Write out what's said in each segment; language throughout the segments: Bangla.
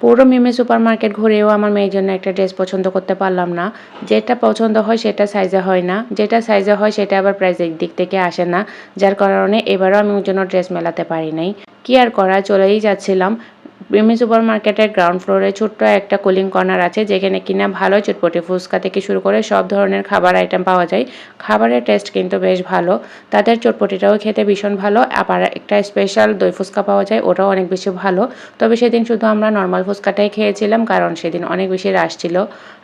পুরো মিমি সুপার মার্কেট ঘুরেও আমার মেয়ের জন্য একটা ড্রেস পছন্দ করতে পারলাম না। যেটা পছন্দ হয় সেটা সাইজে হয় না। যেটা সাইজে হয় সেটা আবার প্রাইজের দিক থেকে আসে না। যার কারণে এবারও আমি ওর জন্য ড্রেস মেলাতে পারি নাই। কি আর করা চলেই যাচ্ছিলাম। মিমি সুপার মার্কেটের গ্রাউন্ড ফ্লোরে ছোট্ট একটা কুলিং কর্নার আছে, যেখানে কিনা ভালো চটপটি ফুচকা থেকে শুরু করে সব ধরনের খাবার আইটেম পাওয়া যায়। খাবারের টেস্ট কিন্তু বেশ ভালো। তাদের চটপটিটাও খেতে ভীষণ ভালো। আবার একটা স্পেশাল দই ফুচকা পাওয়া যায়, ওটাও অনেক বেশি ভালো। তবে সেদিন শুধু আমরা নর্মাল ফুচকাটাই খেয়েছিলাম, কারণ সেদিন অনেক বেশি রাশ ছিল।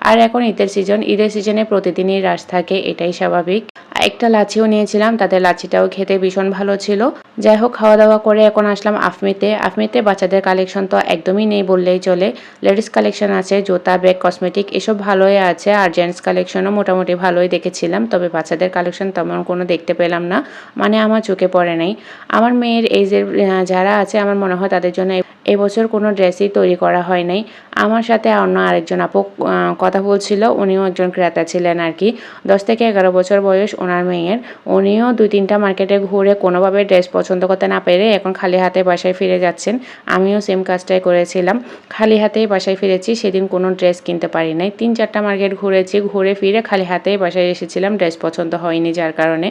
আর এখন ঈদের সিজন ঈদের সিজনে প্রতিদিনই রাশ থাকে, এটাই স্বাভাবিক। একটা লাচিও নিয়েছিলাম, তাদের লাচিটাও খেতে ভীষণ ভালো ছিল। যাই হোক খাওয়া দাওয়া করে এখন আসলাম আফমিতে। আফমিতে বাচ্চাদের কালেকশন তো একদমই নেই বললেই চলে। লেডিস কালেকশন আছে, জুতা ব্যাগ কসমেটিক এসব ভালোই আছে আর জেন্টস কালেকশনও মোটামুটি ভালোই দেখেছিলাম। তবে বাচ্চাদের কালেকশন তেমন কোনো দেখতে পেলাম না। মানে আমার চোখে পড়ে নাই। আমার মেয়ের এইজের যারা আছে, আমার মনে হয় তাদের জন্য এবছর কোনো ড্রেসই তৈরি করা হয় নাই। আমার সাথে অন্য আরেকজন আপু কথা বলছিল, উনিও একজন ক্রেতা ছিলেন আর কি। দশ থেকে এগারো বছর বয়স ওনার মেয়ের। উনিও দুই তিনটা মার্কেটে ঘুরে কোনোভাবে ড্রেস পছন্দ করতে না পেরে এখন খালি হাতে বাসায় ফিরে যাচ্ছেন। আমিও সেম কাজটাই করেছিলাম। খালি হাতেই বাসায় ফিরেছি, সেদিন কোনো ড্রেস কিনতে পারি নাই। তিন চারটা মার্কেট ঘুরেছি, ঘুরে ফিরে খালি হাতেই বাসায় এসেছিলাম, ড্রেস পছন্দ হয়নি যার কারণে।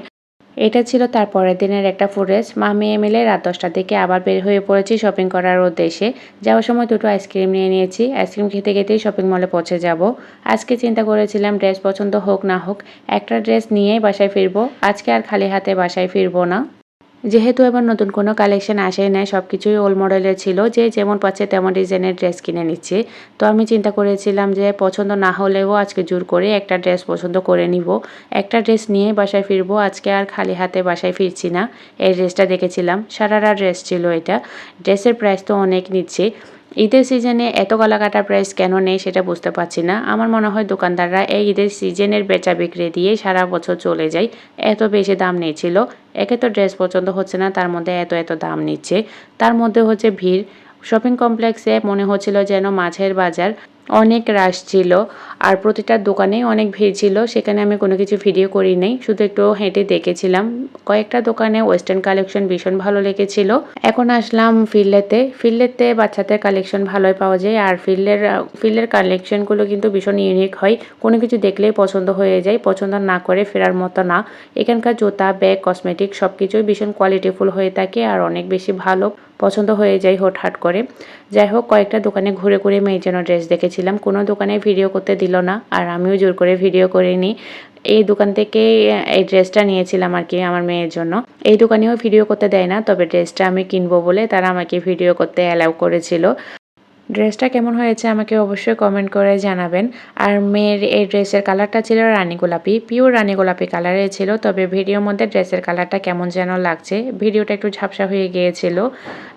এটা ছিল তার পরের দিনের একটা ফুটেজ। মা মেয়ে মিলে রাত দশটার দিকে আবার বের হয়ে পড়েছি শপিং করার উদ্দেশ্যে। যাওয়ার সময় দুটো আইসক্রিম নিয়ে নিয়েছি। আইসক্রিম খেতে খেতেই শপিং মলে পৌঁছে যাব। আজকে চিন্তা করেছিলাম ড্রেস পছন্দ হোক না হোক, একটা ড্রেস নিয়েই বাসায় ফিরবো। আজকে আর খালি হাতে বাসায় ফিরবো না। যেহেতু এবার নতুন কোনো কালেকশন আসে নাই সব কিছুই ওল্ড মডেলের ছিল, যে যেমন পাচ্ছে তেমন ডিজাইনের ড্রেস কিনে নিচ্ছে। তো আমি চিন্তা করেছিলাম যে পছন্দ না হলেও আজকে জোর করে একটা ড্রেস পছন্দ করে নিব। একটা ড্রেস নিয়ে বাসায় ফিরবো, আজকে আর খালি হাতে বাসায় ফিরছি না। এই ড্রেসটা দেখেছিলাম সারারা ড্রেস ছিল এটা। ড্রেসের প্রাইস তো অনেক নিচ্ছে। ঈদের সিজনে এত গলাকাটা প্রাইস কেন নেই সেটা বুঝতে পারছি না। আমার মনে হয় দোকানদাররা এই ঈদের সিজনের বেচা বিক্রি দিয়ে সারা বছর চলে যায়। এত বেশি দাম নিয়েছিল একে তো ড্রেস পছন্দ হচ্ছে না, তার মধ্যে এত এত দাম নিচ্ছে। তার মধ্যে হচ্ছে ভিড়। শপিং কমপ্লেক্সে মনে হচ্ছিল যেন মাছের বাজার অনেক রাশ ছিল আর প্রতিটা দোকানেই অনেক ভিড় ছিল, সেখানে আমি কোনো কিছু ভিডিও করি নাই। শুধু একটু হেঁটে দেখেছিলাম। কয়েকটা দোকানে ওয়েস্টার্ন কালেকশন ভীষণ ভালো লেগেছিল। এখন আসলাম ফিল্ডেতে ফিল্ডেতে বাচ্চাদের কালেকশন ভালোই পাওয়া যায় আর ফিল্ডের ফিল্ডের কালেকশনগুলো কিন্তু ভীষণ ইউনিক হয়। কোনো কিছু দেখলেই পছন্দ হয়ে যায়, পছন্দ না করে ফেরার মতো না। এখানকার জুতা ব্যাগ কসমেটিক সব কিছুই ভীষণ কোয়ালিটিফুল হয়ে থাকে আর অনেক বেশি ভালো। পছন্দ হয়ে যায় হঠাৎ করে। যাই হোক, কয়েকটা দোকানে ঘুরে ঘুরে মেয়ের জন্য ড্রেস দেখেছিলাম। কোনো দোকানে ভিডিও করতে দিল না, আর আমিও জোর করে ভিডিও করিনি। এই দোকান থেকে এই ড্রেসটা নিয়েছিলাম আর কি আমার মেয়ের জন্য। এই দোকানেও ভিডিও করতে দেয় না, তবে ড্রেসটা আমি কিনবো বলে তারা আমাকে ভিডিও করতে অ্যালাউ করেছিল। ড্রেসটা কেমন হয়েছে আমাকে অবশ্যই কমেন্ট করে জানাবেন। আর মেয়ের এই ড্রেসের কালারটা ছিল রানী গোলাপি পিওর রানী গোলাপি কালারের ছিল, তবে ভিডিওর মধ্যে ড্রেসের কালারটা কেমন যেন লাগছে। ভিডিওটা একটু ঝাপসা হয়ে গিয়েছিল।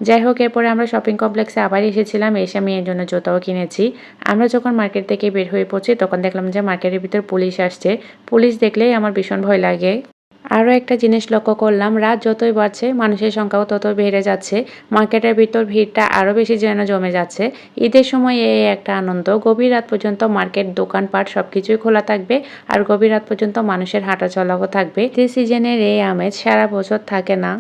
যাই হোক, এরপরে আমরা শপিং কমপ্লেক্সে আবার এসেছিলাম, এসে মেয়ের জন্য জুতাও কিনেছি। আমরা যখন মার্কেট থেকে বের হয়ে পড়ছি, তখন দেখলাম যে মার্কেটের ভিতর পুলিশ আসছে। পুলিশ দেখলেই আমার ভীষণ ভয় লাগে। আরও একটা জিনিস লক্ষ্য করলাম, রাত যতই বাড়ছে, মানুষের সংখ্যাও তত বেড়ে যাচ্ছে। মার্কেটের ভিতর ভিড়টা আরও বেশি যেন জমে যাচ্ছে। ঈদের সময় এই একটা আনন্দ, গভীর রাত পর্যন্ত মার্কেট, দোকানপাট সব কিছুই খোলা থাকবে আর গভীর রাত পর্যন্ত মানুষের হাঁটা চলাও থাকবে যে সিজনের এই আমেজ সারা বছর থাকে না।